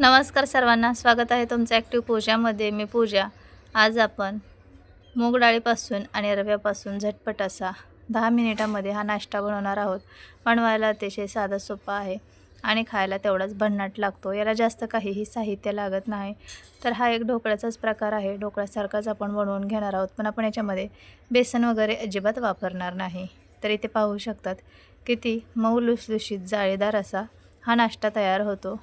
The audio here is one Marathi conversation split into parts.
नमस्कार सर्वांना स्वागत आहे तुमचं ॲक्टिव्ह पूजामध्ये मी पूजा. आज आपण मूग डाळीपासून आणि रव्यापासून झटपट असा दहा मिनिटामध्ये हा नाश्ता बनवणार आहोत. बनवायला अतिशय साधा सोपा आहे आणि खायला तेवढाच भन्नाट लागतो. याला जास्त काहीही साहित्य लागत नाही. तर हा एक ढोकळ्याचाच प्रकार आहे. ढोकळ्यासारखाच आपण बनवून घेणार आहोत. पण आपण याच्यामध्ये बेसन वगैरे अजिबात वापरणार नाही. तर इथे पाहू शकतात किती मऊ लुसलुशीत जाळीदार असा हा नाश्ता तयार होतो.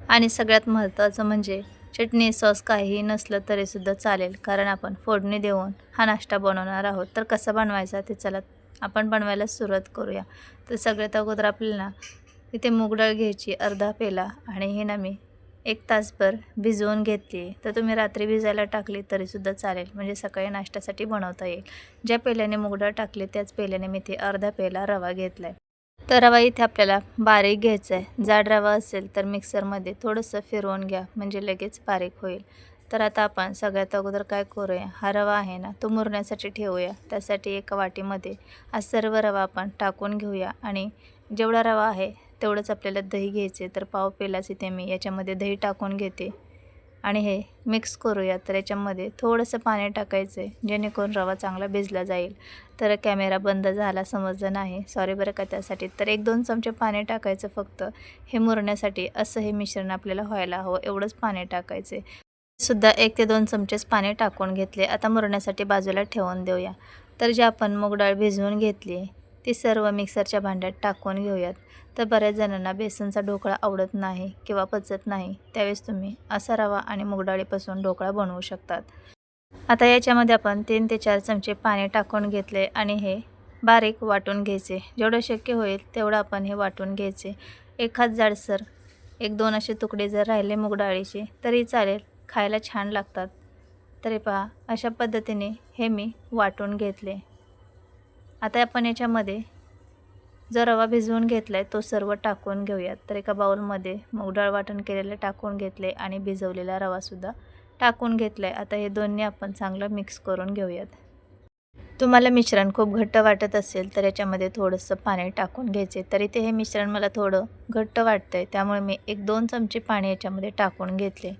आणि सगळ्यात महत्त्वाचं म्हणजे चटणी सॉस काहीही नसलं तरीसुद्धा चालेल कारण आपण फोडणी देऊन हा नाश्ता बनवणार आहोत. तर कसा बनवायचा ते चला आपण बनवायला सुरुवात करूया. तर सगळ्यात अगोदर आपल्याला इथे मूगडाळ घ्यायची अर्धा पेला आणि हे ना मी एक तासभर भिजवून घेतली. तर तुम्ही रात्री भिजायला टाकली तरीसुद्धा चालेल म्हणजे सकाळी नाश्त्यासाठी बनवता येईल. ज्या पेल्याने मूग टाकली त्याच पेल्याने मी ते अर्धा पेला रवा घेतला आहे तर रवा इथे आपल्याला बारीक घ्यायचा आहे. जाड रवा असेल तर मिक्सरमध्ये थोडंसं फिरवून घ्या म्हणजे लगेच बारीक होईल. तर आता आपण सगळ्यात अगोदर काय करूया? हा रवा आहे ना तो मुरण्यासाठी ठेवूया. त्यासाठी एका वाटीमध्ये हा सर्व रवा आपण टाकून घेऊया. आणि जेवढा रवा आहे तेवढंच आपल्याला दही घ्यायचे तर पाव पेलाच इथे मी याच्यामध्ये दही टाकून घेते. आणि हे मिक्स करूया तर याच्यामध्ये थोडंसं पाणी टाकायचं आहे जेणेकरून रवा चांगला भिजला जाईल. तर कॅमेरा बंद झाला समजलं नाही. सॉरी बरं का त्यासाठी. तर एक दोन चमचे पाणी टाकायचं फक्त. हे मुरण्यासाठी असं हे मिश्रण आपल्याला व्हायला हवं एवढंच पाणी टाकायचं आहे सुद्धा एक ते दोन चमचेच पाणी टाकून घेतले. आता मुरण्यासाठी बाजूला ठेवून देऊया. तर जे आपण मूग डाळ भिजवून घेतली ती सर्व मिक्सरच्या भांड्यात टाकून घेऊयात. तर बऱ्याच जणांना बेसनचा ढोकळा आवडत नाही किंवा पचत नाही त्यावेळेस तुम्ही असा रवा आणि मुगडाळीपासून ढोकळा बनवू शकतात. आता याच्यामध्ये आपण तीन ते चार चमचे पाणी टाकून घेतले आणि हे बारीक वाटून घ्यायचे. जेवढं शक्य होईल तेवढं आपण हे वाटून घ्यायचे. एखाद जाडसर एक दोन असे तुकडे जर राहिले मुगडाळीचे तरी चालेल खायला छान लागतात. तरी पहा अशा पद्धतीने हे मी वाटून घेतले. आता आपण याच्यामध्ये जो रवा भिजवून घेतला आहे तो सर्व टाकून घेऊयात. तर एका बाउलमध्ये मूगडाळ वाटण केलेलं टाकून घेतले आणि भिजवलेला रवासुद्धा टाकून घेतला आहे आता हे दोन्ही आपण चांगलं मिक्स करून घेऊयात. तुम्हाला मिश्रण खूप घट्ट वाटत असेल तर याच्यामध्ये थोडंसं पाणी टाकून घ्यायचे तर इथे हे मिश्रण मला थोडं घट्ट वाटतं आहे त्यामुळे मी एक दोन चमचे पाणी याच्यामध्ये टाकून घेतले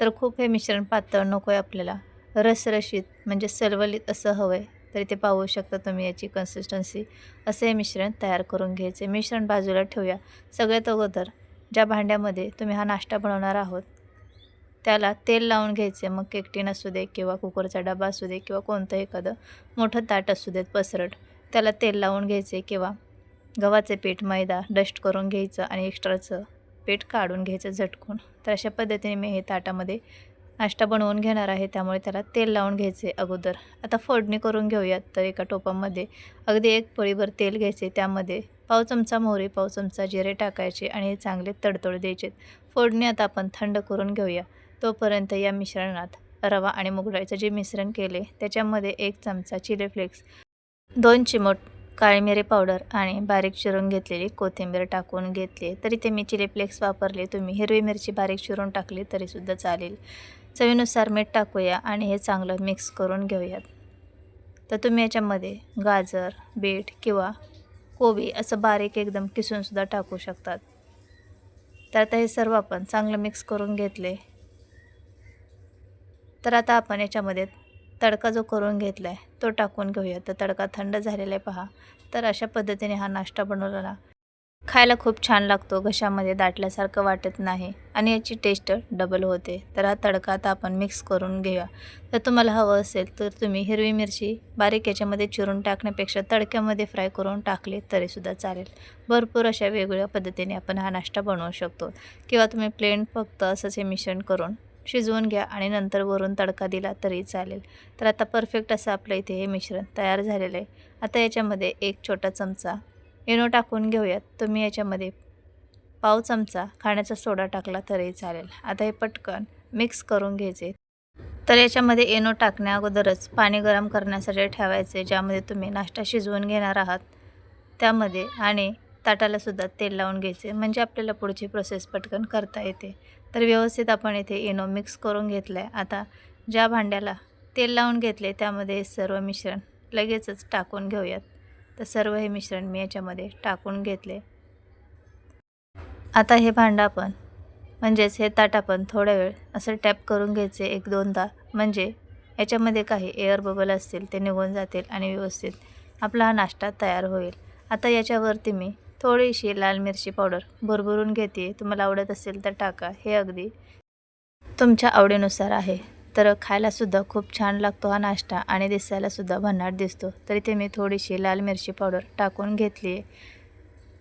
तर खूप हे मिश्रण पातळ नको आहे आपल्याला. रसरशीत म्हणजे सलवलीत असं हवं आहे तर इथे पाहू शकता तुम्ही याची कन्सिस्टन्सी असे हे मिश्रण तयार करून घ्यायचे. मिश्रण बाजूला ठेवूया. सगळ्यात अगोदर ज्या भांड्यामध्ये तुम्ही हा नाश्ता बनवणार आहोत त्याला तेल लावून घ्यायचे. मग केकटीन असू दे किंवा कुकरचा डबा असू दे किंवा कोणतं एखादं मोठं ताट असू देत पसरट त्याला तेल लावून घ्यायचे किंवा गव्हाचे पीठ मैदा डस्ट करून घ्यायचं आणि एक्स्ट्राचं पीठ काढून घ्यायचं झटकून. तर अशा पद्धतीने मी हे ताटामध्ये नाश्ता बनवून घेणार आहे त्यामुळे त्याला तेल लावून घ्यायचे अगोदर. आता फोडणी करून घेऊयात तर एका टोपामध्ये. अगदी एक पळीभर तेल घ्यायचे त्यामध्ये पाव चमचा मोहरी पाव चमचा जिरे टाकायचे आणि हे चांगले तडतड द्यायचे. फोडणी आता आपण थंड करून घेऊया. तोपर्यंत या मिश्रणात रवा आणि मुगडाळीचं जे मिश्रण केले त्याच्यामध्ये एक चमचा चिली फ्लेक्स दोन चिमट काळी मिरी पावडर आणि बारीक चिरून घेतलेली कोथिंबीर टाकून घेतली. तरी ते मी चिली फ्लेक्स वापरले. तुम्ही हिरवी मिरची बारीक चिरून टाकली तरीसुद्धा चालेल. चवीनुसार मीठ टाकूया आणि हे चांगलं मिक्स करून घेऊयात. तर तुम्ही याच्यामध्ये गाजर बीट किंवा कोबी असं बारीक एकदम किसूनसुद्धा टाकू शकतात. तर आता हे सर्व आपण चांगलं मिक्स करून घेतले. तर आता आपण याच्यामध्ये तडका जो करून घेतला आहे तो टाकून घेऊया तर तडका थंड झालेला आहे पहा. तर अशा पद्धतीने हा नाश्ता बनवला ना खायला खूप छान लागतो घशामध्ये दाटल्यासारखं वाटत नाही आणि याची टेस्ट डबल होते. तर हा तडका आता आपण मिक्स करून घेऊया. तर तुम्हाला हवं असेल तर तुम्ही हिरवी मिरची बारीक याच्यामध्ये चिरून टाकण्यापेक्षा तडक्यामध्ये फ्राय करून टाकले तरीसुद्धा चालेल. भरपूर अशा वेगवेगळ्या पद्धतीने आपण हा नाश्ता बनवू शकतो. किंवा तुम्ही प्लेन फक्त असंच हे मिश्रण करून शिजवून घ्या आणि नंतर वरून तडका दिला तरी चालेल. तर आता परफेक्ट असं आपलं इथे हे मिश्रण तयार झालेलं आहे. आता याच्यामध्ये एक छोटा चमचा इनो टाकून घेऊयात. तुम्ही याच्यामध्ये पाव चमचा खाण्याचा सोडा टाकला तरी चालेल. आता हे पटकन मिक्स करून घ्यायचे. तर याच्यामध्ये एनो टाकण्या अगोदरच पाणी गरम करण्यासाठी ठेवायचे ज्यामध्ये तुम्ही नाश्ता शिजवून घेणार आहात. त्यामध्ये आणि ताटालासुद्धा तेल लावून घ्यायचे. म्हणजे आपल्याला पुढची प्रोसेस पटकन करता येते. तर व्यवस्थित आपण इथे एनो मिक्स करून घेतलं आहे आता ज्या भांड्याला तेल लावून घेतले त्यामध्ये सर्व मिश्रण लगेचच टाकून घेऊयात. तर सर्व हे मिश्रण मी याच्यामध्ये टाकून घेतले. आता हे भांडं आपण म्हणजेच हे ताट आपण थोडा वेळ असं टॅप करून घ्यायचे एक दोनदा. म्हणजे याच्यामध्ये काही एअर बबल असतील ते निघून जातील आणि व्यवस्थित आपला हा नाश्ता तयार होईल. आता याच्यावरती मी थोडीशी लाल मिरची पावडर भरभरून घेते. तुम्हाला आवडत असेल तर टाका. हे अगदी तुमच्या आवडीनुसार आहे. तर खायलासुद्धा खूप छान लागतो हा नाश्ता आणि दिसायलासुद्धा भन्नाट दिसतो. तरी ते मी थोडीशी लाल मिरची पावडर टाकून घेतली आहे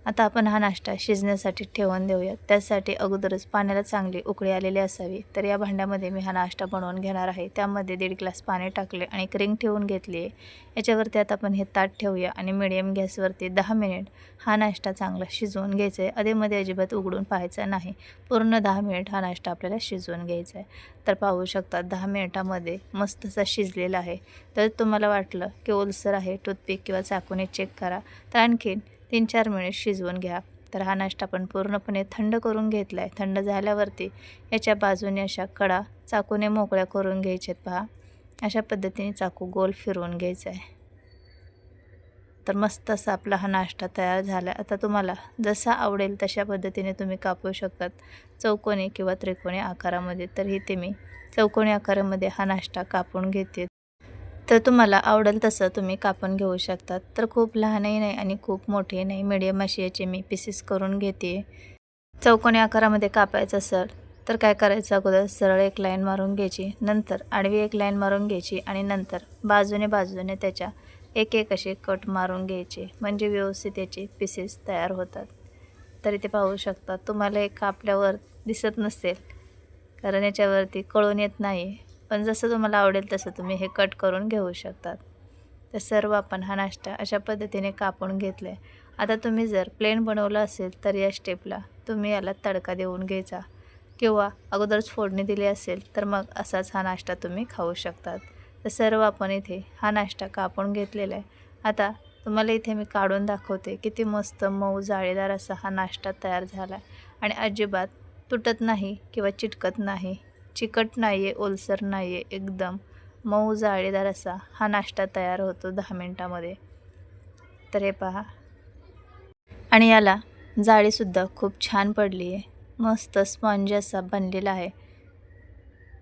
आता आपण हा नाश्ता शिजण्यासाठी ठेवून देऊया त्यासाठी अगोदरच पाण्याला चांगली उकळी आलेली असावी. तर या भांड्यामध्ये मी हा नाश्ता बनवून घेणार आहे. त्यामध्ये दीड ग्लास पाणी टाकले आणि क्रिंग ठेवून घेतली आहे. याच्यावरती आता आपण हे ताट ठेवूया आणि मिडियम गॅसवरती दहा मिनिट हा नाश्ता चांगला शिजवून घ्यायचा आहे. अधेमध्ये अजिबात उघडून पाहायचा नाही. पूर्ण दहा मिनिट हा नाश्ता आपल्याला शिजवून घ्यायचा आहे. तर पाहू शकता दहा मिनिटामध्ये मस्त असा शिजलेला आहे. तर तुम्हाला वाटलं की ओलसर आहे टूथपिक किंवा चाकूने चेक करा. तर आणखीन तीन चार मिनिट शिजवून घ्या. तर हा नाश्ता आपण पूर्णपणे थंड करून घेतला आहे थंड झाल्यावरती याच्या बाजूने अशा कडा चाकूने मोकळ्या करून घ्यायच्यात पहा. अशा पद्धतीने चाकू गोल फिरवून घ्यायचा आहे तर मस्त असा आपला हा नाश्ता तयार झाला आता तुम्हाला जसा आवडेल तशा पद्धतीने तुम्ही कापू शकतात. चौकोनी किंवा त्रिकोणी आकारामध्ये. तर इथे मी चौकोनी आकारामध्ये हा नाश्ता कापून घेते. तर तुम्हाला आवडेल तसं तुम्ही कापून घेऊ शकतात. तर खूप लहानही नाही आणि खूप मोठे नाही. मिडियम अशी याचे मी पीसेस करून घेते. चौकोनी आकारामध्ये कापायचं असेल तर काय करायचं? अगोदर सरळ एक लाईन मारून घ्यायची. नंतर आडवी एक लाईन मारून घ्यायची आणि नंतर बाजूने बाजूने त्याच्या एक एक असे कट मारून घ्यायचे. म्हणजे व्यवस्थित याचे पीसेस तयार होतात. तर इथे पाहू शकता तुम्हाला एक कापल्यावर दिसत नसेल. कारण याच्यावरती कळून येत नाही पण जसं तुम्हाला आवडेल तसं तुम्ही हे कट करून घेऊ शकतात. तर सर्व आपण हा नाश्ता अशा पद्धतीने कापून घेतला आहे आता तुम्ही जर प्लेन बनवलं असेल तर या स्टेपला तुम्ही याला तडका देऊन घ्यायचा. किंवा अगोदरच फोडणी दिली असेल तर मग असाच हा नाश्ता तुम्ही खाऊ शकतात. तर सर्व आपण इथे हा नाश्ता कापून घेतलेला आहे. आता तुम्हाला इथे मी काढून दाखवते किती मस्त मऊ जाळीदार असा हा नाश्ता तयार झाला आहे आणि अजिबात तुटत नाही किंवा चिटकत नाही. चिकट नाही आहे ओलसर नाही आहे एकदम. मऊ जाळीदार असा हा नाश्ता तयार होतो दहा मिनटामध्ये. तर हे पहा. आणि याला जाळीसुद्धा खूप छान पडली आहे मस्त स्पॉन्ज असा बनलेला आहे.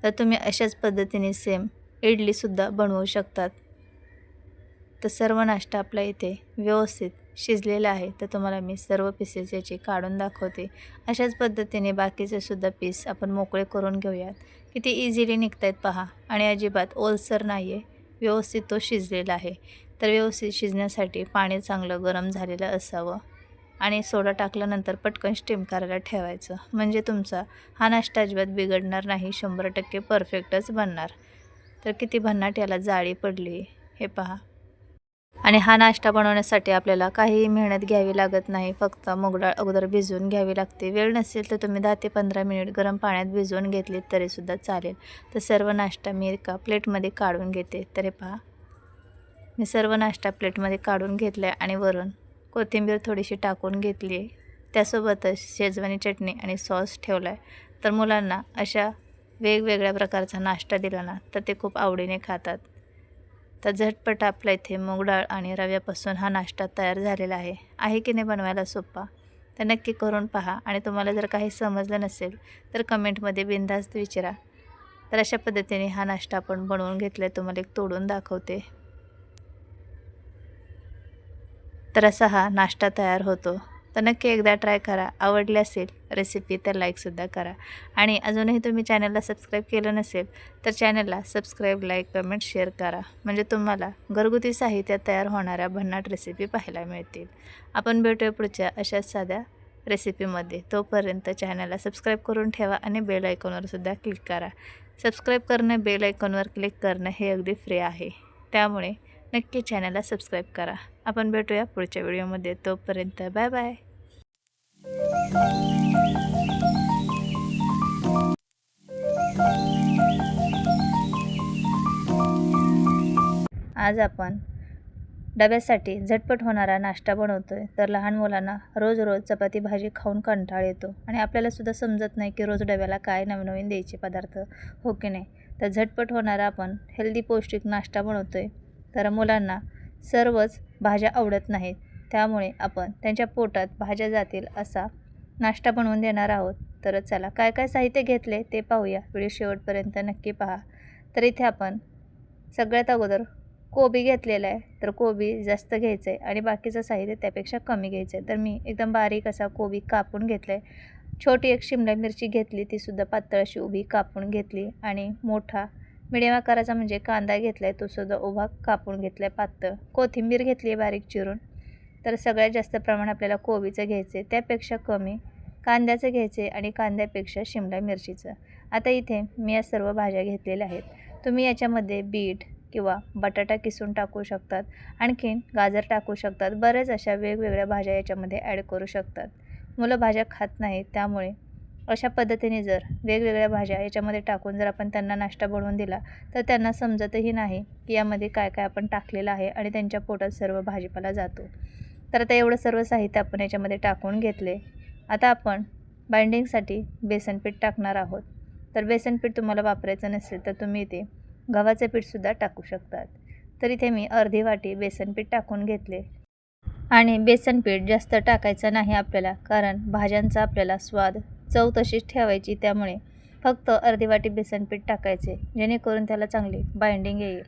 तर तुम्ही अशाच पद्धतीने सेम इडलीसुद्धा बनवू शकतात. तर सर्व नाश्ता आपला इथे व्यवस्थित शिजलेलं आहे तर तुम्हाला मी सर्व पीसेस याचे काढून दाखवते. अशाच पद्धतीने बाकीचे सुद्धा पीस आपण मोकळे करून घेऊयात. किती इझिली निघत आहेत पहा. आणि अजिबात ओलसर नाही आहे व्यवस्थित तो शिजलेला आहे. तर व्यवस्थित शिजण्यासाठी पाणी चांगलं गरम झालेलं असावं. आणि सोडा टाकल्यानंतर पटकन स्टीम करायला ठेवायचं. म्हणजे तुमचा हा नाश्ता अजिबात बिघडणार नाही. शंभर टक्के परफेक्टच बनणार. तर किती भन्नाट याला जाळी पडली. हे पहा. आणि हा नाश्ता बनवण्यासाठी आपल्याला काहीही मेहनत घ्यावी लागत नाही. फक्त मुगडाळ अगोदर भिजवून घ्यावी लागते. वेळ नसेल तर तुम्ही दहा ते पंधरा मिनिट गरम पाण्यात भिजवून घेतलीत तरीसुद्धा चालेल. तर सर्व नाश्ता मी एका प्लेटमध्ये काढून घेते. तरी पहा. मी सर्व नाश्ता प्लेटमध्ये काढून घेतला आहे आणि वरून कोथिंबीर थोडीशी टाकून घेतली आहे. त्यासोबतच शेजवानी चटणी आणि सॉस ठेवला आहे तर मुलांना अशा वेगवेगळ्या प्रकारचा नाश्ता दिला ना तर ते खूप आवडीने खातात. तर झटपट आपल्या इथे मूग डाळ आणि रव्यापासून हा नाश्ता तयार झालेला आहे. आहे की नाही बनवायला सोपा? तर नक्की करून पहा आणि तुम्हाला जर काही समजलं नसेल तर कमेंटमध्ये बिनधास्त विचारा. तर अशा पद्धतीने हा नाश्ता आपण बनवून घेतला आहे तुम्हाला एक तोडून दाखवते. तर असा हा नाश्ता तयार होतो. तर नक्की एकदा ट्राय करा. आवडली असेल रेसिपी तर लाईकसुद्धा करा. आणि अजूनही तुम्ही चॅनलला सबस्क्राईब केलं नसेल तर चॅनलला सबस्क्राईब लाईक कमेंट शेअर करा. म्हणजे तुम्हाला घरगुती साहित्य तयार होणाऱ्या भन्नाट रेसिपी पाहायला मिळतील. आपण भेटूया पुढच्या अशाच साध्या रेसिपीमध्ये तोपर्यंत चॅनलला सबस्क्राईब करून ठेवा आणि बेल आयकॉनवरसुद्धा क्लिक करा. सबस्क्राईब करणं बेल आयकॉनवर क्लिक करणं हे अगदी फ्री आहे. त्यामुळे नक्की चॅनलला सबस्क्राईब करा. आपण भेटूया पुढच्या व्हिडिओमध्ये. तोपर्यंत बाय बाय. आज आपण डब्यासाठी झटपट होणारा नाश्ता बनवतो आहे तर लहान मुलांना रोज रोज चपाती भाजी खाऊन कंटाळ येतो. आणि आपल्यालासुद्धा समजत नाही की रोज डब्याला काय नवीन नवीन द्यायचे पदार्थ हो की नाही? तर झटपट होणारा आपण हेल्दी पौष्टिक नाश्ता बनवतो आहे तर मुलांना सर्वच भाज्या आवडत नाहीत. त्यामुळे आपण त्यांच्या पोटात भाज्या जातील असा नाश्ता बनवून देणार आहोत. तर चला काय काय साहित्य घेतले ते पाहूया. व्हिडिओ शेवटपर्यंत नक्की पहा. तर इथे आपण सगळ्यात अगोदर कोबी घेतलेला आहे. तर कोबी जास्त घ्यायचं आहे आणि बाकीचं साहित्य त्यापेक्षा कमी घ्यायचं आहे तर मी एकदम बारीक असा कोबी कापून घेतला आहे छोटी एक शिमला मिरची घेतली तीसुद्धा पातळ अशी उभी कापून घेतली आणि मोठा मिडियम आकाराचा म्हणजे कांदा घेतला आहे तो सुद्धा उभा कापून घेतला आहे पातळ. कोथिंबीर घेतली आहे बारीक चिरून. तर सगळ्यात जास्त प्रमाण आपल्याला कोबीचं घ्यायचं आहे त्यापेक्षा कमी कांद्याचं घ्यायचं आणि कांद्यापेक्षा शिमला मिरचीचं. आता इथे मी या सर्व भाज्या घेतलेल्या आहेत. तुम्ही याच्यामध्ये बीट किंवा बटाटा किसून टाकू शकतात आणखीन गाजर टाकू शकतात. बऱ्याच अशा वेगवेगळ्या भाज्या याच्यामध्ये ॲड करू शकतात. मुलं भाज्या खात नाहीत त्यामुळे अशा पद्धतीने जर वेगवेगळ्या भाज्या याच्यामध्ये टाकून जर आपण त्यांना नाश्ता बनवून दिला तर त्यांना समजतही नाही की यामध्ये काय काय आपण टाकलेलं आहे आणि त्यांच्या पोटात सर्व भाजीपाला जातो. तर आता एवढं सर्व साहित्य आपण याच्यामध्ये टाकून घेतले. आता आपण बाइंडिंगसाठी बेसनपीठ टाकणार आहोत. तर बेसनपीठ तुम्हाला वापरायचं नसेल तर तुम्ही इथे गव्हाचं पीठसुद्धा टाकू शकतात. तर इथे मी अर्धी वाटी बेसनपीठ टाकून घेतले. आणि बेसनपीठ जास्त टाकायचं नाही आपल्याला कारण भाज्यांचा आपल्याला स्वाद चव तशीच ठेवायची त्यामुळे फक्त अर्धी वाटी बेसन पीठ टाकायचे जेणेकरून त्याला चांगली बाइंडिंग येईल.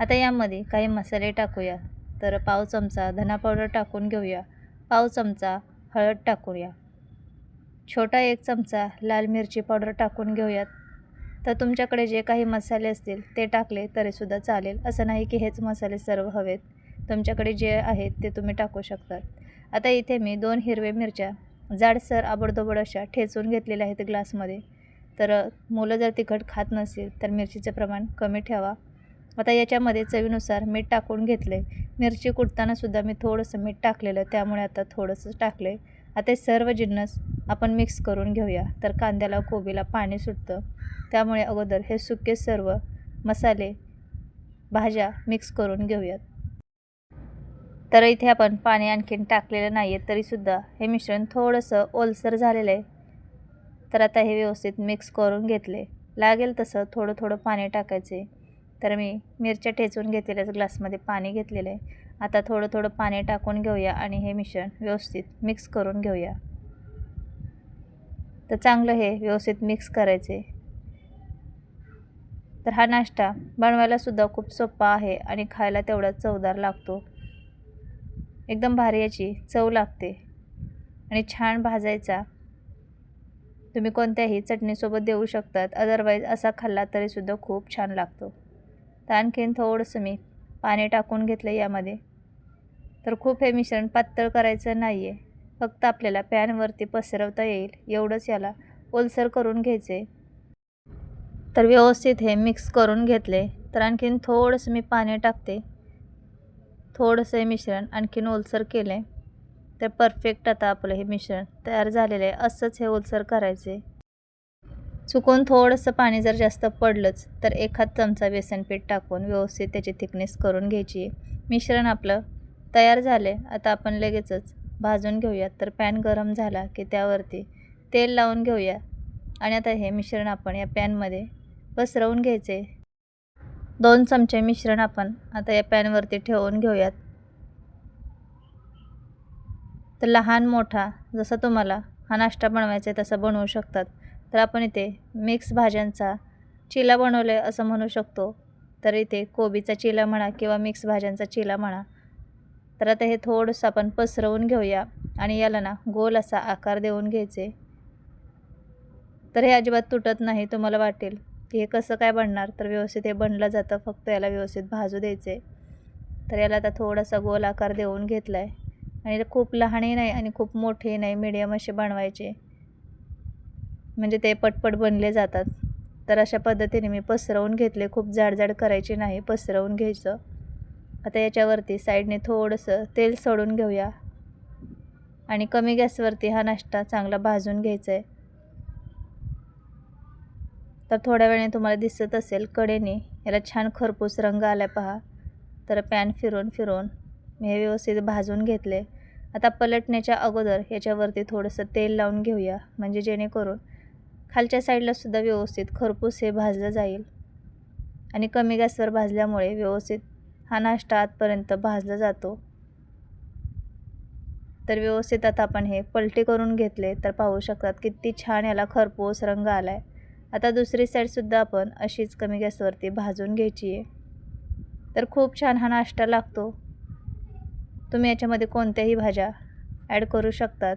आता यामध्ये काही मसाले टाकूया. तर पाव चमचा धना पावडर टाकून घेऊया. पाव चमचा हळद टाकूया. छोटा एक चमचा लाल मिरची पावडर टाकून घेऊयात. तर तुमच्याकडे जे काही मसाले असतील ते टाकले तरीसुद्धा चालेल. असं नाही की हेच मसाले सर्व हवेत. तुमच्याकडे जे आहेत ते तुम्ही टाकू शकतात. आता इथे मी दोन हिरवे मिरच्या जाडसर आबडदोबड अशा ठेचून घेतलेल्या आहेत ग्लासमध्ये. तर मुलं जर तिखट खात नसेल तर मिरचीचं प्रमाण कमी ठेवा. आता याच्यामध्ये चवीनुसार मीठ टाकून घेतले मिरची कुटतानासुद्धा मी थोडंसं मीठ टाकलेलं त्यामुळे आता थोडंसं टाकलं आहे आता हे सर्व जिन्नस आपण मिक्स करून घेऊया. तर कांद्याला कोबीला पाणी सुटतं. त्यामुळे अगोदर हे सुके सर्व मसाले भाज्या मिक्स करून घेऊयात. तर इथे आपण पाणी आणखीन टाकलेलं नाही आहे तरीसुद्धा हे मिश्रण थोडंसं ओलसर झालेलं आहे तर आता हे व्यवस्थित मिक्स करून घेतले. लागेल तसं थोडं थोडं पाणी टाकायचे. तर मी मिरच्या ठेचून घेतलेल्याच ग्लासमध्ये पाणी घेतलेलं आहे आता थोडं थोडं पाणी टाकून घेऊया आणि हे मिश्रण व्यवस्थित मिक्स करून घेऊया. तर चांगलं हे व्यवस्थित मिक्स करायचे. तर हा नाश्ता बनवायलासुद्धा खूप सोपा आहे आणि खायला तेवढा चवदार लागतो. एकदम भारी याची. चव लागते. आणि छान भाजायचा. तुम्ही कोणत्याही चटणीसोबत देऊ शकतात. अदरवाईज असा खाल्ला तरीसुद्धा खूप छान लागतो. तर आणखीन थोडंसं मी पाणी टाकून घेतलं यामध्ये. तर खूप हे मिश्रण पातळ करायचं नाही आहे फक्त आपल्याला पॅनवरती पसरवता येईल. एवढंच याला ओलसर करून घ्यायचे. तर व्यवस्थित हे मिक्स करून घेतले. तर आणखीन थोडंसं मी पाणी टाकते. थोडंसं हे मिश्रण आणखीन ओलसर केले तर परफेक्ट आता आपलं हे मिश्रण तयार झालेलं आहे. असंच हे ओलसर करायचे चुकून थोडंसं पाणी जर जास्त पडलंच तर एखाद चमचा बेसनपीठ टाकून व्यवस्थित त्याची थिकनेस करून घ्यायची मिश्रण आपलं तयार झाले आता आपण लगेचच भाजून घेऊयात. तर पॅन गरम झाला की त्यावरती तेल लावून घेऊया. आणि आता हे मिश्रण आपण या पॅनमध्ये पसरवून घ्यायचे दोन चमचे मिश्रण आपण आता या पॅनवरती ठेवून घेऊयात. तर लहान मोठा जसा तुम्हाला हा नाश्ता बनवायचा आहे तसा बनवू शकतात. तर आपण इथे मिक्स भाज्यांचा चिला बनवलं असं म्हणू शकतो. तर इथे कोबीचा चिला म्हणा किंवा मिक्स भाज्यांचा चिला म्हणा. तर आता हे थोडंसं आपण पसरवून घेऊया आणि याला ना गोल असा आकार देऊन घ्यायचे. तर हे अजिबात तुटत नाही तुम्हाला वाटेल. हे कसं काय बनणार? तर व्यवस्थित हे बनलं जातं. फक्त याला व्यवस्थित भाजू द्यायचे. तर याला आता थोडासा गोल आकार देऊन घेतला आहे आणि खूप लहानही नाही आणि खूप मोठे नाही मिडियम असे बनवायचे. म्हणजे ते पटपट बनले जातात. तर अशा पद्धतीने मी पसरवून घेतले. खूप जाडजाड करायचे नाही पसरवून घ्यायचं. आता याच्यावरती साईडने थोडंसं तेल सोडून घेऊया. आणि कमी गॅसवरती हा नाश्ता चांगला भाजून घ्यायचा आहे तर थोड्या वेळाने तुम्हाला दिसत असेल कडेने. याला छान खरपूस रंग आला पहा. तर पॅन फिरून फिरून मी हे व्यवस्थित भाजून घेतले. आता पलटण्याच्या अगोदर याच्यावरती थोडंसं तेल लावून घेऊया. म्हणजे जेणेकरून खालच्या साईडलासुद्धा व्यवस्थित खरपूस हे भाजलं जाईल. आणि कमी गॅसवर भाजल्यामुळे व्यवस्थित हा नाश्ता आतपर्यंत भाजला जातो. तर व्यवस्थित आता आपण हे पलटे करून घेतले. तर पाहू शकतात किती छान याला खरपूस रंग आला आहे आता दुसरी साईडसुद्धा आपण अशीच कमी गॅसवरती भाजून घ्यायची आहे तर खूप छान हा नाश्ता लागतो. तुम्ही याच्यामध्ये कोणत्याही भाज्या ॲड करू शकतात.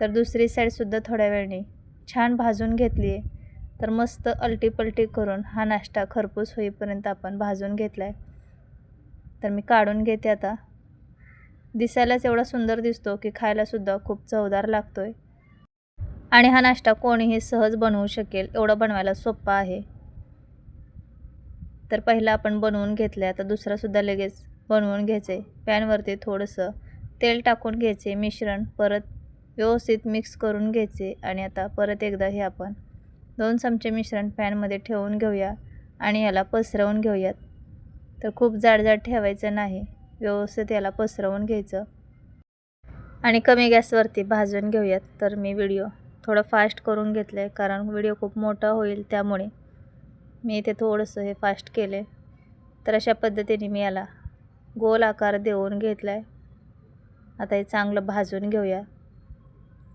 तर दुसरी साईडसुद्धा थोड्या वेळाने छान भाजून घेतली आहे तर मस्त अलटीपलटी करून हा नाश्ता खरपूस होईपर्यंत आपण भाजून घेतला आहे तर मी काढून घेते आता. दिसायलाच एवढा सुंदर दिसतो की खायलासुद्धा खूप चवदार लागतो आहे आणि हा नाश्ता कोणीही सहज बनवू शकेल एवढा बनवायला सोपा आहे. तर पहिला आपण बनवून घेतलं आहे आता दुसरासुद्धा लगेच बनवून घ्यायचे पॅनवरती थोडंसं तेल टाकून घ्यायचे मिश्रण परत व्यवस्थित मिक्स करून घ्यायचे आणि आता परत एकदा हे आपण दोन चमचे मिश्रण पॅनमध्ये ठेवून घेऊया आणि याला पसरवून घेऊयात. तर खूप जाडजाड ठेवायचं नाही व्यवस्थित याला पसरवून घ्यायचं. आणि कमी गॅसवरती भाजून घेऊयात तर मी व्हिडिओ थोडं फास्ट करून घेतलं आहे कारण व्हिडिओ खूप मोठा होईल त्यामुळे. मी इथे थोडंसं हे फास्ट केले तर अशा पद्धतीने मी याला गोल आकार देऊन घेतला आहे आता हे चांगलं भाजून घेऊया.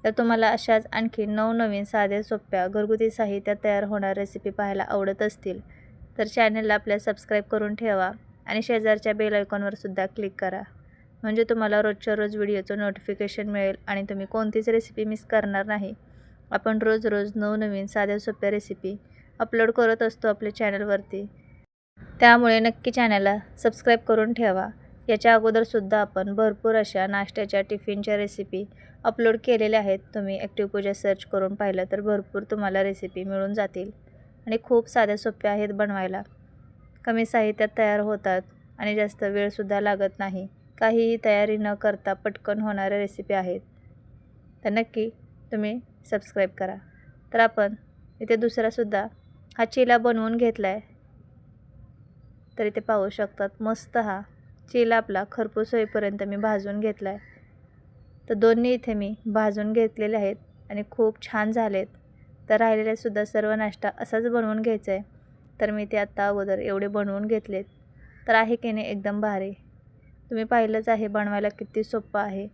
तर तुम्हाला अशाच आणखी नवनवीन साध्या सोप्या घरगुती साहित्यात तयार होणार रेसिपी पाहायला आवडत असतील तर चॅनलला आपल्या सबस्क्राईब करून ठेवा आणि शेजारच्या बेल आयकॉनवर सुद्धा क्लिक करा. म्हणजे तुम्हाला रोजच्या रोज व्हिडिओचं नोटिफिकेशन मिळेल आणि तुम्ही कोणतीच रेसिपी मिस करणार नाही. आपण रोज रोज नवनवीन साध्या सोप्या रेसिपी अपलोड करत असतो आपल्या चॅनलवरती त्यामुळे नक्की चॅनलला सबस्क्राईब करून ठेवा. याच्या अगोदरसुद्धा आपण भरपूर अशा नाश्त्याच्या टिफिनच्या रेसिपी अपलोड केलेल्या आहेत. तुम्ही ॲक्टिव्ह पूजा सर्च करून पाहिलं तर भरपूर तुम्हाला रेसिपी मिळून जातील. आणि खूप साध्या सोप्या आहेत बनवायला. कमी साहित्यात तयार होतात आणि जास्त वेळसुद्धा लागत नाही. काहीही तयारी न करता पटकन होणाऱ्या रेसिपी आहेत. तर नक्की तुम्ही सबस्क्राईब करा. तर आपण इथे दुसरासुद्धा हा चिला बनवून घेतला आहे तर इथे पाहू शकतात मस्त हा चिला आपला खरपूस होईपर्यंत मी भाजून घेतला आहे तर दोन्ही इथे मी भाजून घेतलेले आहेत आणि खूप छान झालेत. तर राहिलेलेसुद्धा सर्व नाश्ता असाच बनवून घ्यायचा आहे तर मी ते आत्ता अगोदर एवढे बनवून घेतलेत. तर आहे की नाही एकदम भारी. तुम्ही पाहिलंच आहे बनवायला किती सोपं आहे.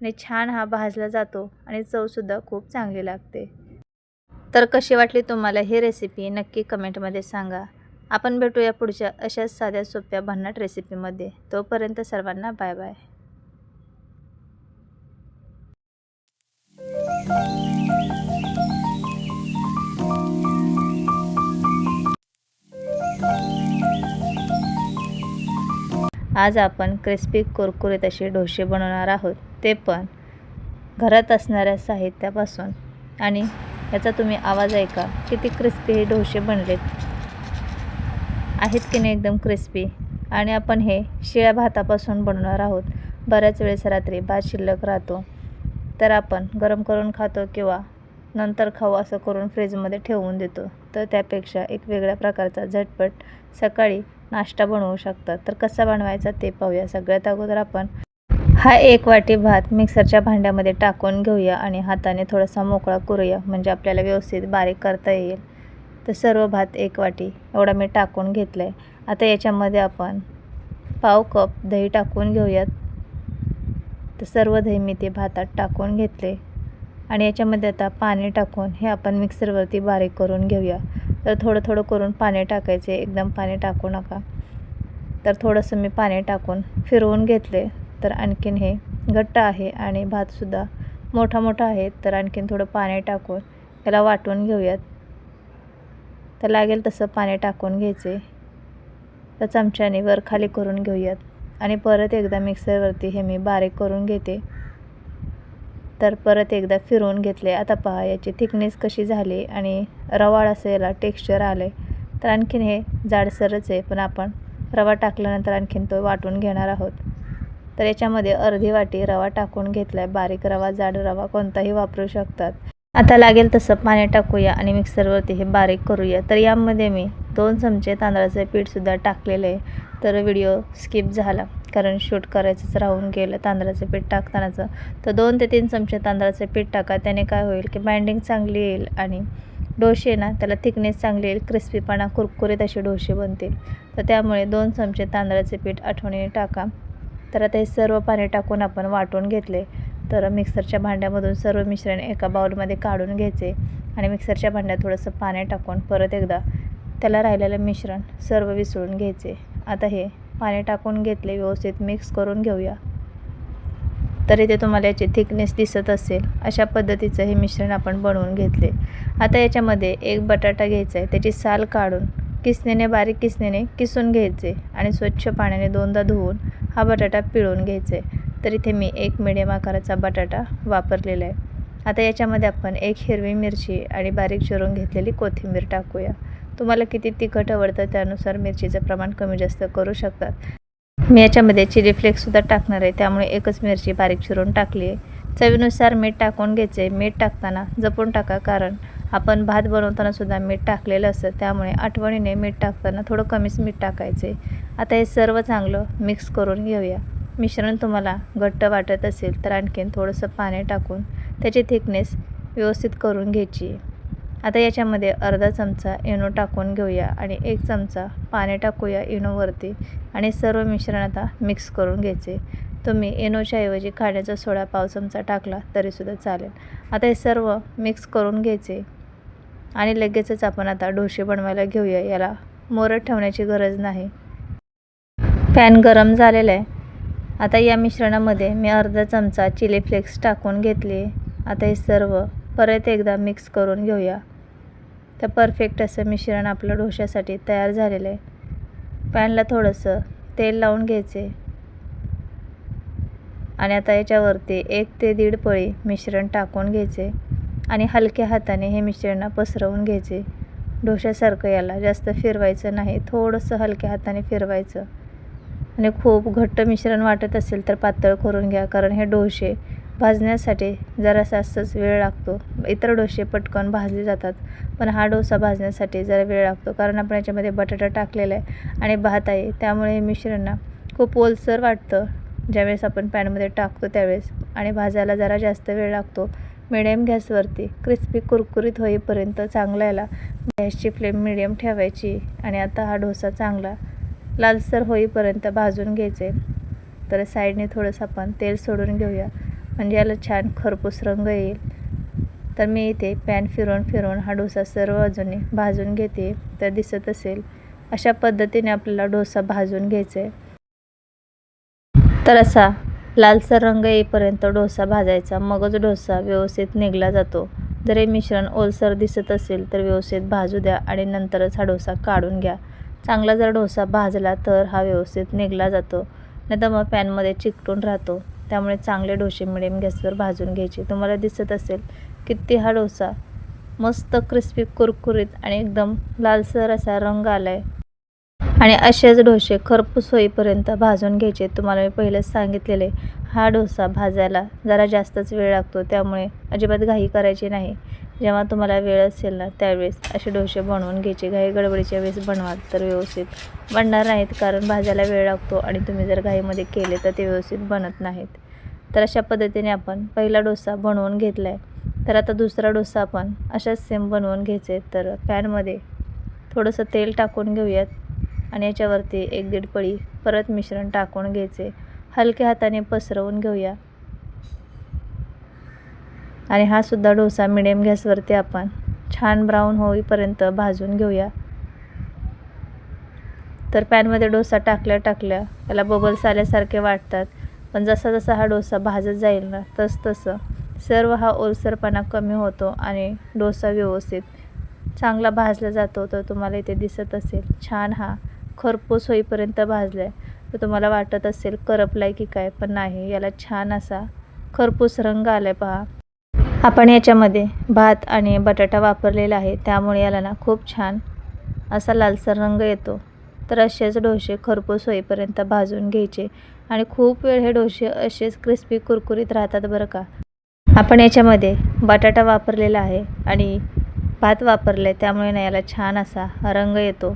आणि छान हा भाजला जातो आणि चवसुद्धा खूप चांगली लागते. तर कशी वाटली तुम्हाला ही रेसिपी नक्की कमेंटमध्ये सांगा. आपण भेटूया पुढच्या अशाच साध्या सोप्या भन्नाट रेसिपीमध्ये तोपर्यंत सर्वांना बाय बाय आज आपण क्रिस्पी कुरकुरीत असे डोसे बनवणार आहोत. ते पण घरात असणाऱ्या साहित्यापासून. आणि याचा तुम्ही आवाज ऐका किती क्रिस्पी हे डोसे बनलेत. आहेत की नाही एकदम क्रिस्पी आणि आपण हे शिळ्या भातापासून बनवणार आहोत. बऱ्याच वेळेस रात्री भात शिल्लक राहतो. तर आपण गरम करून खातो किंवा नंतर खाऊ असं करून फ्रीजमध्ये ठेवून देतो. तर त्यापेक्षा एक वेगळ्या प्रकारचा झटपट सकाळी नाश्ता बनवू शकतात तर कसा बनवायचा ते पाहूया. सगळ्यात अगोदर आपण हा एक वाटी भात मिक्सरच्या भांड्यामध्ये टाकून घेऊया आणि हाताने थोडासा मोकळा करूया म्हणजे आपल्याला व्यवस्थित बारीक करता येईल. तर सर्व भात एक वाटी. एवढा मी टाकून घेतला आहे आता याच्यामध्ये आपण पाव कप दही टाकून घेऊयात. तर सर्व दही मी ते भातात टाकून घेतले. आणि याच्यामध्ये आता पाणी टाकून हे आपण मिक्सरवरती बारीक करून घेऊया. तर थोडं थोडं करून पाणी टाकायचे. एकदम पाणी टाकू नका. तर थोडंसं मी पाणी टाकून फिरवून घेतले. तर आणखीन हे घट्ट आहे आणि भातसुद्धा मोठा मोठा आहे तर आणखीन थोडं पाणी टाकून त्याला वाटून घेऊयात. तर लागेल तसं पाणी टाकून घ्यायचे. तर चमच्याने वर खाली करून घेऊयात. आणि परत एकदा मिक्सरवरती हे मी बारीक करून घेते. तर परत एकदा फिरवून घेतले. आता पहा याची थिकनेस कशी झाली आणि रवाळ असं याला टेक्स्चर आलं आहे तर आणखीन हे जाडसरच आहे पण आपण रवा टाकल्यानंतर आणखीन तो वाटून घेणार आहोत. तर याच्यामध्ये अर्धी वाटी रवा टाकून घेतला आहे बारीक रवा जाड रवा कोणताही वापरू शकतात. आता लागेल तसं पाणी टाकूया आणि मिक्सरवरती हे बारीक करूया. तर यामध्ये मी दोन चमचे तांदळाचे पीठसुद्धा टाकलेलं आहे. तर व्हिडिओ स्किप झाला कारण शूट करायचंच राहून गेलं तांदळाचं पीठ टाकतानाचं. तर दोन ते तीन चमचे तांदळाचं पीठ टाका त्याने काय होईल की बाइंडिंग चांगली येईल आणि डोसे ना त्याला थिकनेस चांगली येईल क्रिस्पीपणा कुरकुरीत असे डोसे बनतील. तर त्यामुळे दोन चमचे तांदळाचे पीठ आठवणीने टाका. तर आता हे सर्व पाणी टाकून आपण वाटून घेतले. तर मिक्सरच्या भांड्यामधून सर्व मिश्रण एका बाउलमध्ये काढून घ्यायचे आणि मिक्सरच्या भांड्यात थोडंसं पाणी टाकून परत एकदा त्याला राहिलेलं मिश्रण सर्व विसळून घ्यायचे. आता हे पाणी टाकून घेतले व्यवस्थित मिक्स करून घेऊया. तर इथे तुम्हाला याची थिकनेस दिसत असेल. अशा पद्धतीचं हे मिश्रण आपण बनवून घेतले. आता याच्यामध्ये एक बटाटा घ्यायचा आहे त्याची साल काढून किसनेने बारीक किसनेने किसून घ्यायचे आणि स्वच्छ पाण्याने दोनदा धुवून हा बटाटा पिळून घ्यायचे. तर इथे मी एक मिडियम आकाराचा बटाटा वापरलेला आहे. आता याच्यामध्ये आपण एक हिरवी मिरची आणि बारीक चिरून घेतलेली कोथिंबीर टाकूया. तुम्हाला किती तिखट आवडतं त्यानुसार मिरचीचं प्रमाण कमी जास्त करू शकतात. मी याच्यामध्ये चिली फ्लेक्ससुद्धा टाकणार आहे त्यामुळे एकच मिरची बारीक चिरून टाकली आहे. चवीनुसार मीठ टाकून घ्यायचे. मीठ टाकताना जपून टाका कारण आपण भात बनवताना सुद्धा मीठ टाकलेलं असतं त्यामुळे आठवणीने मीठ टाकताना थोडं कमीच मीठ टाकायचे. आता हे सर्व चांगलं मिक्स करून घेऊया. मिश्रण तुम्हाला घट्ट वाटत असेल तर आणखीन थोडंसं पाणी टाकून त्याची थिकनेस व्यवस्थित करून घ्यायची. आता याच्यामध्ये अर्धा चमचा इनो टाकून घेऊया आणि एक चमचा पाणी टाकूया इनोवरती आणि सर्व मिश्रण आता मिक्स करून घ्यायचे. तुम्ही इनोच्या ऐवजी खाण्याचा सोडा पाव चमचा टाकला तरीसुद्धा चालेल. आता हे सर्व मिक्स करून घ्यायचे. आणि लगेचच आपण आता डोसे बनवायला घेऊया. याला मोरत ठेवण्याची गरज नाही. पॅन गरम झालेला आहे. आता या मिश्रणामध्ये मी अर्धा चमचा चिली फ्लेक्स टाकून घेतली आता हे सर्व परत एकदा मिक्स करून घेऊया. तर परफेक्ट असं मिश्रण आपलं डोश्यासाठी तयार झालेलं आहे. पॅनला थोडंसं तेल लावून घ्यायचे. आणि आता याच्यावरती एक ते दीड पळी मिश्रण टाकून घ्यायचे. आणि हलक्या हाताने हे मिश्रण पसरवून घ्यायचे. डोश्यासारखं याला जास्त फिरवायचं नाही थोडंसं हलक्या हाताने फिरवायचं. आणि खूप घट्ट मिश्रण वाटत असेल तर पातळ करून घ्या कारण हे डोसे भाजण्यासाठी जरासा असंच वेळ लागतो. इतर डोसे पटकन भाजले जातात पण हा डोसा भाजण्यासाठी जरा वेळ लागतो कारण आपण याच्यामध्ये बटाटा टाकलेला आहे आणि भात आहे. त्यामुळे हे मिश्रण खूप ओलसर वाटतं ज्यावेळेस आपण पॅनमध्ये टाकतो त्यावेळेस. आणि भाजायला जरा जास्त वेळ लागतो. मिडियम गॅसवरती क्रिस्पी कुरकुरीत होईपर्यंत चांगला याला गॅसची फ्लेम मिडियम ठेवायची आणि आता हा डोसा चांगला लालसर होईपर्यंत भाजून घ्यायचे. तर साईडने थोडंसं आपण तेल सोडून घेऊया. म्हणजे याला छान खरपूस रंग येईल. तर मी इथे पॅन फिरवून फिरवून हा डोसा सर्व बाजूने भाजून घेते. तर दिसत असेल अशा पद्धतीने आपल्याला डोसा भाजून घ्यायचा आहे तर असा लालसर रंग येईपर्यंत डोसा भाजायचा. मगच डोसा व्यवस्थित निघला जातो. जर हे मिश्रण ओलसर दिसत असेल तर व्यवस्थित भाजू द्या आणि नंतरच हा डोसा काढून घ्या. चांगला जर डोसा भाजला तर हा व्यवस्थित निघला जातो. नाही तर मग पॅनमध्ये चिकटून राहतो. त्यामुळे चांगले डोसे मिडियम गॅसवर भाजून घ्यायचे. तुम्हाला दिसत असेल किती हा डोसा मस्त क्रिस्पी कुरकुरीत आणि एकदम लालसर असा रंग आला आहे आणि असेच डोसे खरपूस होईपर्यंत भाजून घ्यायचे. तुम्हाला मी पहिलेच सांगितलेले हा डोसा भाजायला जरा जास्तच वेळ लागतो त्यामुळे अजिबात घाई करायची नाही. जेव्हा तुम्हाला वेळ असेल ना त्यावेळेस असे डोसे बनवून घ्यायचे. घाई गडबडीच्या वेळेस बनवाल तर व्यवस्थित बनणार नाहीत कारण भाजायला वेळ लागतो आणि तुम्ही जर घाईमध्ये केले तर ते व्यवस्थित बनत नाहीत. तर अशा पद्धतीने आपण पहिला डोसा बनवून घेतला आहे तर आता दुसरा डोसा आपण अशाच सेम बनवून घ्यायचे. तर पॅनमध्ये थोडंसं तेल टाकून घेऊयात. आणि याच्यावरती एक दीड पळी परत मिश्रण टाकून घ्यायचे. हलक्या हाताने पसरवून घेऊया. आणि हा सुद्धा डोसा मिडियम गॅसवरती आपण छान ब्राऊन होईपर्यंत भाजून घेऊया. तर पॅनमध्ये डोसा टाकल्या टाकल्या त्याला बबल्स आल्यासारखे वाटतात. पण जसा जसा हा डोसा भाजत जाईल ना तस तसं सर्व हा ओलसरपणा कमी होतो आणि डोसा व्यवस्थित चांगला भाजला जातो तर तुम्हाला इथे दिसत असेल. छान हा खरपूस होईपर्यंत भाजलं आहे तर तुम्हाला वाटत असेल करपला आहे की काय पण नाही. याला छान असा खरपूस रंग आला आहे पहा. आपण याच्यामध्ये भात आणि बटाटा वापरलेला आहे. त्यामुळे याला ना खूप छान असा लालसर रंग येतो. तर असेच डोसे खरपूस होईपर्यंत भाजून घ्यायचे. आणि खूप वेळ हे डोसे असेच क्रिस्पी कुरकुरीत राहतात बरं का. आपण याच्यामध्ये बटाटा वापरलेला आहे आणि भात वापरला आहे त्यामुळे ना याला छान असा रंग येतो.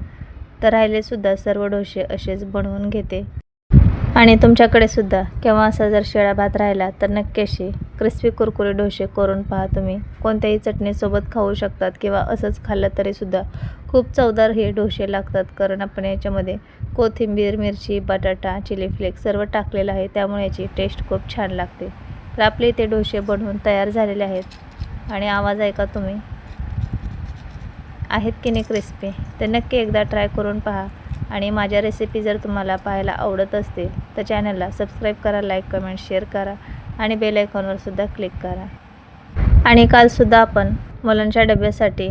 तर राहिलेसुद्धा सर्व डोसे असेच बनवून घेते. आणि तुमच्याकडे सुद्धा केव्हा असा जर शिळा भात राहिला तर नक्की अशी क्रिस्पी कुरकुरे डोसे करून पहा तुम्ही. कोणत्याही चटणीसोबत खाऊ शकतात किंवा असंच खाल्लं तरीसुद्धा खूप चवदार हे डोसे लागतात. कारण आपण याच्यामध्ये कोथिंबीर मिरची बटाटा चिली फ्लेक्स सर्व टाकलेलं आहे. त्यामुळे याची टेस्ट खूप छान लागते. तर आपले इथे डोसे बनवून तयार झालेले आहेत. आणि आवाज ऐका तुम्ही. आहेत की नाही क्रिस्पी तर नक्की एकदा ट्राय करून पहा. आणि माझ्या रेसिपी जर तुम्हाला पाहायला आवडत असतील तर चॅनलला सबस्क्राईब करा लाईक कमेंट शेअर करा आणि बेल आयकॉनवरसुद्धा क्लिक करा. आणि कालसुद्धा आपण मुलांच्या डब्यासाठी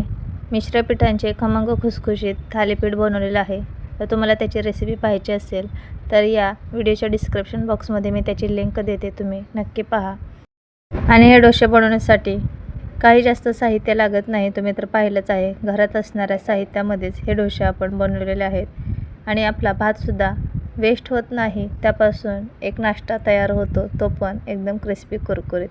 मिश्र पिठांचे खमंग खुसखुशीत थालीपीठ बनवलेलं आहे. तर तुम्हाला त्याची रेसिपी पाहायची असेल तर या व्हिडिओच्या डिस्क्रिप्शन बॉक्समध्ये मी त्याची लिंक देते तुम्ही नक्की पहा. आणि हे डोसे बनवण्यासाठी काही जास्त साहित्य लागत नाही तुम्ही तर पाहिलंच आहे. घरात असणाऱ्या साहित्यामध्येच हे डोसे आपण बनवलेले आहेत. आणि आपला भातसुद्धा वेस्ट होत नाही त्यापासून एक नाश्ता तयार होतो तो पण एकदम क्रिस्पी कुरकुरीत.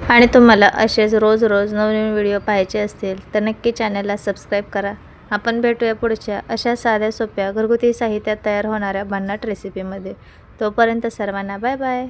आणि तुम्हाला असेच रोज रोज नवनवीन व्हिडिओ पाहायचे असतील तर नक्की चॅनलला सबस्क्राईब करा. आपण भेटूया पुढच्या अशा साध्या सोप्या घरगुती साहित्यात तयार होणाऱ्या भन्नाट रेसिपीमध्ये तोपर्यंत सर्वांना बाय बाय